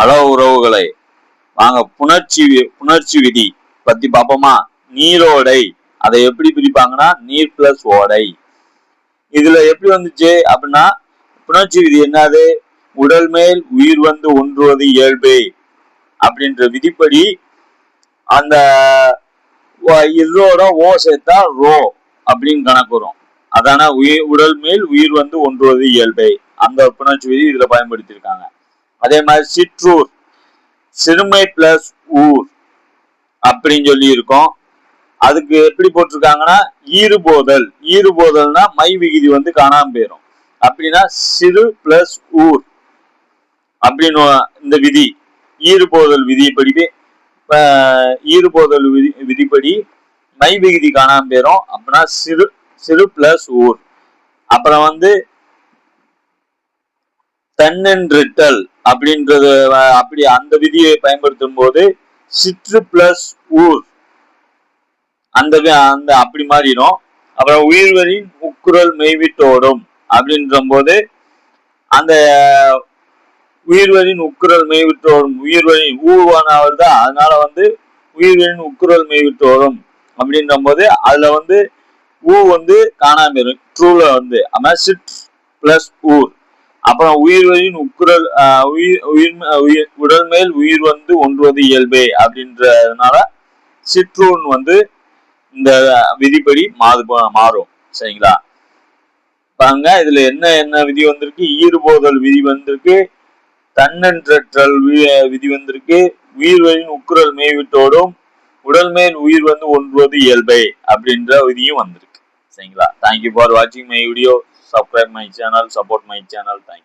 அளவு உறவுகளை வாங்க புணர்ச்சி வி- புணர்ச்சி விதி பத்தி பார்ப்போமா நீரோடை. அதை எப்படி பிரிப்பாங்கன்னா நீர் பிளஸ் ஓடை. இதுல எப்படி வந்துச்சு அப்படின்னா புணர்ச்சி விதி என்னது? உடல் மேல் உயிர் வந்து ஒன்றுவது இயல்பு அப்படின்ற விதிப்படி அந்த இதோட ஓ சேர்த்தா ரோ அப்படின்னு கணக்கு வரும். அதான உயிர் உடல் மேல் உயிர் வந்து ஒன்றுவது இயல்பை. அந்த புணர்ச்சி விதி இதுல பயன்படுத்தியிருக்காங்க. அதே மாதிரி சிற்றூர். சிறுமை பிளஸ் ஊர் அப்படின்னு சொல்லி இருக்கோம் அதுக்கு எப்படி போட்டிருக்காங்கன்னா ஈறுபோதல். ஈறுபோதல்னா மை விகுதி வந்து காணாம போயிடும் அப்படின்னா சிறு பிளஸ் ஊர் அப்படின்னு இந்த விதி. ஈறுபோதல் விதிப்படி ஈறுபோதல் விதி விதிப்படி மை விகுதி காணாம போயிடும் அப்படின்னா சிறு சிறு பிளஸ் ஊர். அப்புறம் வந்து தன்னென்றிட்டல் அப்படின்றது அப்படி அந்த விதியை பயன்படுத்தும் போது சிற்று பிளஸ் ஊர். அந்த அந்த அப்படி மாறிடும். அப்புறம் உயிர்வரின் உக்குரல் மெய்விட்டோடும் அப்படின்ற போது அந்த உயிர்வரின் உக்குரல் மெய்விட்டோடும் உயிர்வரின் ஊவான வருதா அதனால வந்து உயிர்வரின் உக்குரல் மெய்விட்டோடும் அப்படின்ற போது அதுல வந்து ஊ வந்து காணாம இருக்கும் ட்ரூல வந்து அப்புறம் சிட் பிளஸ் ஊர். அப்புறம் உயிர்வரின் உக்குரல் ஆஹ், உயிர் உயிர் உடல் மேல் உயிர் வந்து ஒன்றுவது இயல்பே அப்படின்றதுனால சிற்றூன் வந்து இந்த விதிப்படி மாறு மாறும். சரிங்களா? பாருங்க இதுல என்ன என்ன விதி வந்திருக்கு? ஈறுபோதல் விதி வந்திருக்கு. தன்னன்றற்றல் விதி வந்திருக்கு. உயிர்வரின் உக்குரல் மேய்விட்டோடும் உடல் மேல் உயிர் வந்து ஒன்றுவது இயல்பை அப்படின்ற விதியும் வந்திருக்கு. சரிங்களா? தேங்க்யூ ஃபார் வாட்சிங் my video subscribe my channel support my channel. Thank you.